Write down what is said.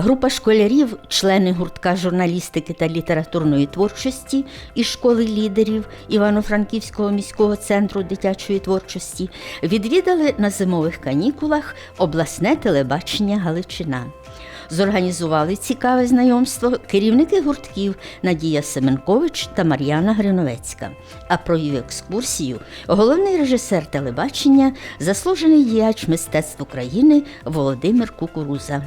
Група школярів, члени гуртка журналістики та літературної творчості із школи лідерів Івано-Франківського міського центру дитячої творчості відвідали на зимових канікулах обласне телебачення Галичина. Зорганізували цікаве знайомство керівники гуртків Надія Семенкович та Мар'яна Гриновецька. А провів екскурсію головний режисер телебачення, заслужений діяч мистецтв України Володимир Кукуруза.